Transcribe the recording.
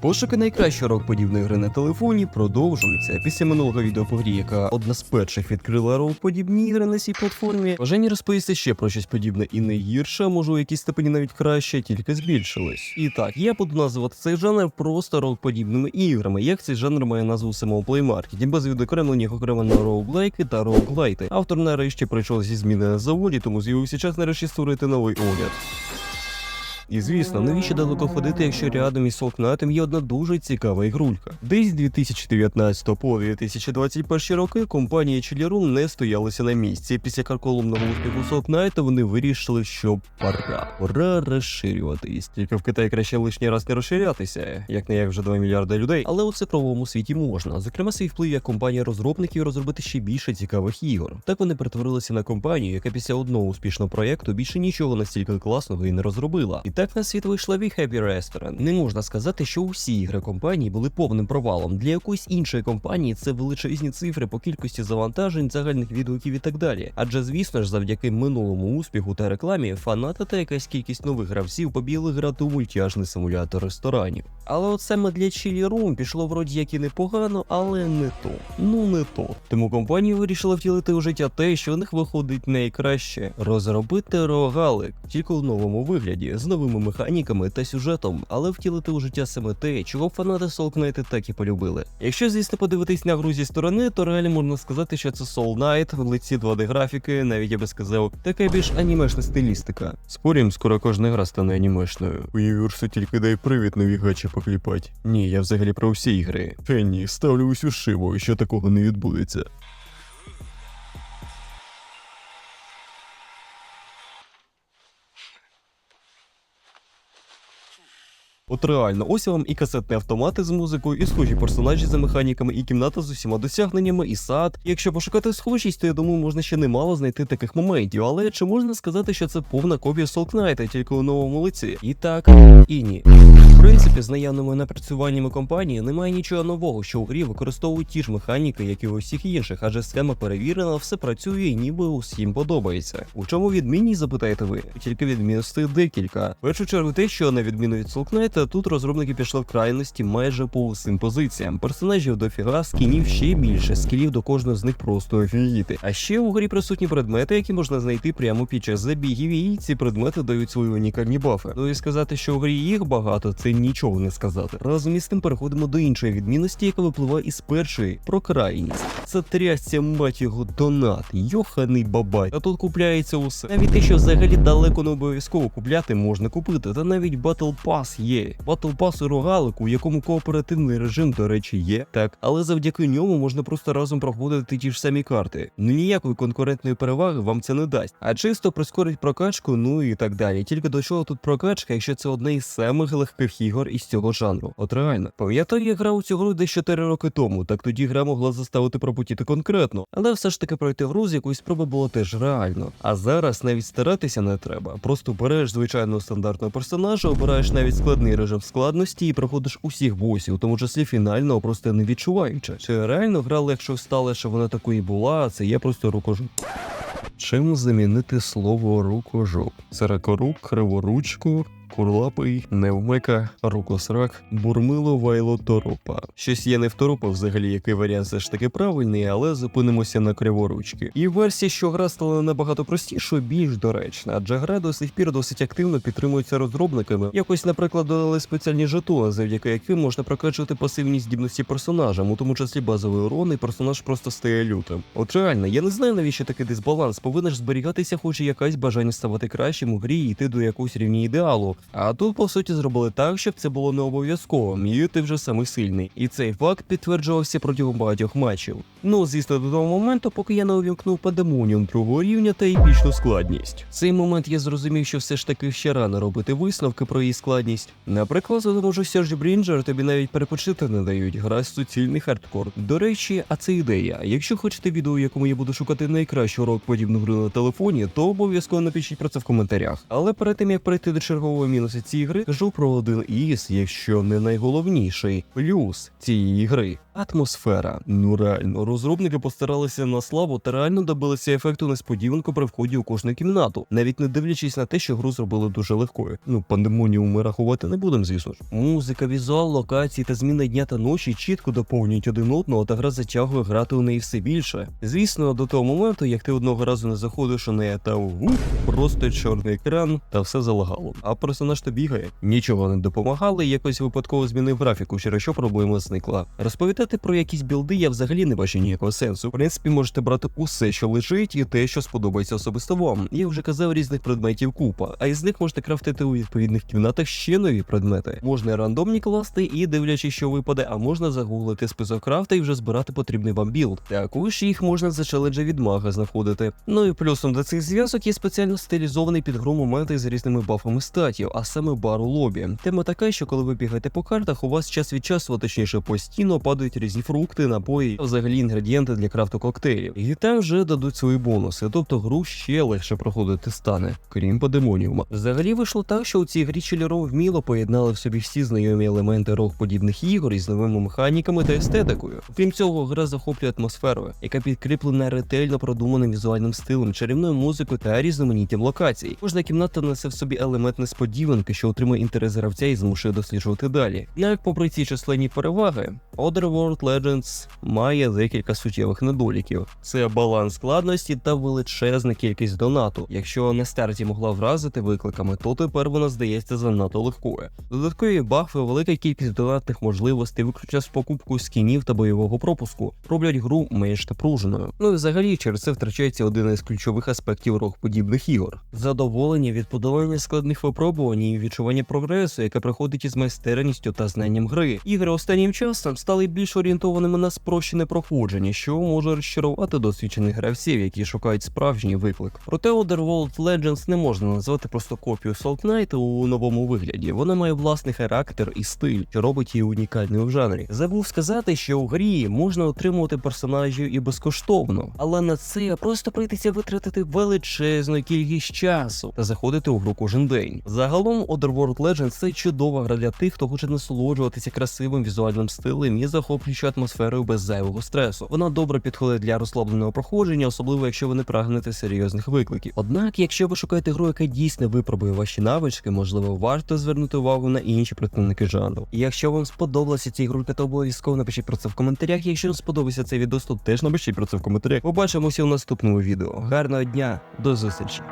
Пошуки найкращої рок-подібної гри на телефоні продовжуються. Після минулого відео по грі, яка одна з перших відкрила рок-подібні ігри на цій платформі. Бажання розповісти ще про щось подібне і не гірше, може у якійсь степені навіть краще, тільки збільшилось. І так, я буду називати цей жанр просто рок-подібними іграми, як цей жанр має назву у самому плеймаркеті, без відокремлення окремо на роуглайки та роуглайти. Автор нарешті прийшов зі зміни на заводі, тому з'явився час нарешті створити новий огляд. І звісно, навіщо далеко ходити, якщо рядом із Солкнатом є одна дуже цікава ігрулька. Десь з 2019 по 2021 роки компанія Chilirum не стоялися на місці. Після карколомного успіху Солкнайта вони вирішили, що пора. Пора розширюватись. Тільки в Китаї краще лишній раз не розширятися, як не як вже 2 мільярди людей. Але у цифровому світі можна. Зокрема, свій вплив як компанія розробників розробити ще більше цікавих ігор. Так вони перетворилися на компанію, яка після одного успішного проєкту більше нічого настільки класного і не розробила. І так на світ вийшла Happy Restaurant. Не можна сказати, що усі ігри компанії були повним провалом. Для якоїсь іншої компанії це величезні цифри по кількості завантажень, загальних відгуків і так далі. Адже, звісно ж, завдяки минулому успіху та рекламі, фанати та якась кількість нових гравців побігли грати у мультяжний симулятор ресторанів. Але от саме для Chili Room пішло вроді як і непогано, але не то. Ну не то. Тому компанія вирішила втілити у життя те, що у них виходить найкраще розробити рогалик, тільки в новому вигляді, з новими механіками та сюжетом, але втілити у життя саме те, чого фанати Soul Knight так і полюбили. Якщо, звісно, подивитись на гру зі сторони, то реально можна сказати, що це Soul Knight в лиці 2D графіки, навіть я би сказав, така більш анімешна стилістика. Спорім, скоро кожна гра стане анімешною. Універсу тільки дай привід нові гачі покліпать. Ні, я взагалі про всі ігри. Фенні, ставлю усю шиву, що такого не відбудеться. От реально, ось вам і касетні автомати з музикою, і схожі персонажі за механіками, і кімната з усіма досягненнями, і сад. Якщо пошукати схожість, то я думаю, можна ще немало знайти таких моментів. Але чи можна сказати, що це повна копія Knight, тільки у новому лиці? І так, і ні. Принципі, з наявними напрацюваннями компанії немає нічого нового, що у грі використовують ті ж механіки, як і у всіх інших, адже схема перевірена, все працює і ніби усім подобається. У чому відмінність, запитаєте ви? Тільки відмінностей декілька. В першу чергу те, що на відміну від Soul тут розробники пішли в крайності майже по усім позиціям. Персонажів дофіга, скінів ще більше, скілів до кожного з них просто офігіти. А ще у грі присутні предмети, які можна знайти прямо під час забігів, і ці предмети дають свої унікальні бафи. Ну і сказати, що у грі їх багато, це нічого не сказати. Разом із тим переходимо до іншої відмінності, яка випливає із першої про крайність. Це трясця мать його донат, йоханий бабай. А тут купляється усе. Навіть те, що взагалі далеко не обов'язково купляти, можна купити. Та навіть Battle Pass є. Battle Pass у рогалику, у якому кооперативний режим, до речі, є. Так, але завдяки ньому можна просто разом проходити ті ж самі карти. Ну ніякої конкурентної переваги вам це не дасть, а чисто прискорить прокачку, ну і так далі. Тільки до чого тут прокачка, якщо це одне із самих легких ігор із цього жанру. От реально. Пам'ятаю, я грав у цю гру десь 4 роки тому, так тоді гра могла заставити пропутіти конкретно, але все ж таки пройти гру з якоїсь спроби було теж реально. А зараз навіть старатися не треба. Просто береш звичайного стандартного персонажа, обираєш навіть складний режим складності і проходиш усіх босів, у тому числі фінального, просто не відчуваючи. Чи реально гра легше стала, що вона такою була, це є просто рукожоп. Чим замінити слово рукожоп? Сирокорук, криворучку, курлапий, невмика, рукосрак, бурмило вайло торопа. Щось є не в торопа взагалі, який варіант все ж таки правильний, але зупинимося на криворучки. І версія, що гра стала набагато простішою, більш доречна, адже гра до сих пір досить активно підтримується розробниками. Якось, наприклад, додали спеціальні жетони, завдяки яким можна прокачувати пасивні здібності персонажам, у тому числі базовий урон, і персонаж просто стає лютим. От реально, я не знаю навіщо такий дисбаланс. Повинна ж зберігатися, хоч і якась бажання ставати кращим у грі і йти до якогось рівня ідеалу. А тут, по суті, зробили так, щоб це було не обов'язково, і ти вже самий сильний. І цей факт підтверджувався протягом багатьох матчів. Ну, звісно, до того моменту, поки я не увімкнув падемоніум другого рівня та епічну складність. В цей момент я зрозумів, що все ж таки ще рано робити висновки про її складність. Наприклад, за тому, що Серж Брінджер тобі навіть перепочити не дають, гра суцільний хардкор. До речі, а це ідея. Якщо хочете відео, у якому я буду шукати найкращу рок подібну гру на телефоні, то обов'язково напишіть про це в коментарях. Але перед тим як перейти до чергового мінуси цієї гри, кажу про один із, якщо не найголовніший, плюс цієї гри. Атмосфера. Ну реально, розробники постаралися на славу та реально добилися ефекту несподіванку при вході у кожну кімнату, навіть не дивлячись на те, що гру зробили дуже легкою. Ну, пандемонію ми рахувати не будемо, звісно ж. Музика, візуал, локації та зміни дня та ночі чітко доповнюють один одного, та гра затягує грати у неї все більше. Звісно, до того моменту, як ти одного разу не заходиш у неї та угу, просто чорний екран та все залагало. А персонаж то бігає. Нічого не допомагало, і якось випадково змінив графіку, через що проблема зникла. Розповідати про якісь білди я взагалі не бачу ніякого сенсу. В принципі, можете брати усе, що лежить, і те, що сподобається особисто вам. Я вже казав, різних предметів купа, а із них можете крафтити у відповідних кімнатах ще нові предмети. Можна рандомні класти і дивлячись, що випаде, а можна загуглити список крафта і вже збирати потрібний вам білд. Також їх можна за челенджі від мага знаходити. Ну і плюсом до цих зв'язок є спеціально стилізований під гру моменти з різними бафами статів, а саме бар у лобі. Тема така, що коли ви бігаєте по картах, у вас час від часу, точніше постійно падають різні фрукти, напої, а взагалі інгредієнти для крафту коктейлів. І там вже дадуть свої бонуси, тобто гру ще легше проходити стане, крім подемоніума. Взагалі вийшло так, що у цій грі Челіро вміло поєднали в собі всі знайомі елементи рок подібних ігор із новими механіками та естетикою. Крім цього, гра захоплює атмосферою, яка підкріплена ретельно продуманим візуальним стилем, чарівною музикою та різноманіттям локацій. Кожна кімната несе в собі елемент несподіванки, що отримує інтерес гравця і змушує досліджувати далі. Як попри ці численні переваги, Otherworld Legends має декілька суттєвих недоліків: це баланс складності та величезна кількість донату. Якщо на старті могла вразити викликами, то тепер вона здається занадто легкою. Додаткові бафи, велика кількість донатних можливостей, виключно з покупку скінів та бойового пропуску, роблять гру менш напруженою. Ну і взагалі через це втрачається один із ключових аспектів рок подібних ігор: задоволення від подолання складних випробувань і відчування прогресу, яке приходить із майстерністю та знанням гри. Ігри останнім часом стали більш орієнтованими на спрощене проходження, що може розчарувати досвідчених гравців, які шукають справжній виклик. Проте Otherworld Legends не можна назвати просто копію Salt Knight у новому вигляді. Вона має власний характер і стиль, що робить її унікальною в жанрі. Забув сказати, що у грі можна отримувати персонажів і безкоштовно, але на це просто прийдеться витратити величезну кількість часу та заходити у гру кожен день. Otherworld Legends це чудова гра для тих, хто хоче насолоджуватися красивим візуальним стилем і захоплюючою атмосферою без зайвого стресу. Вона добре підходить для розслабленого проходження, особливо якщо ви не прагнете серйозних викликів. Однак, якщо ви шукаєте гру, яка дійсно випробує ваші навички, можливо, варто звернути увагу на інші представники жанру. І якщо вам сподобалася ця ігрулька, то обов'язково напишіть про це в коментарях. Якщо не сподобався цей відео, то теж напишіть про це в коментарях. Побачимося у наступному відео. Гарного дня, до зустрічі!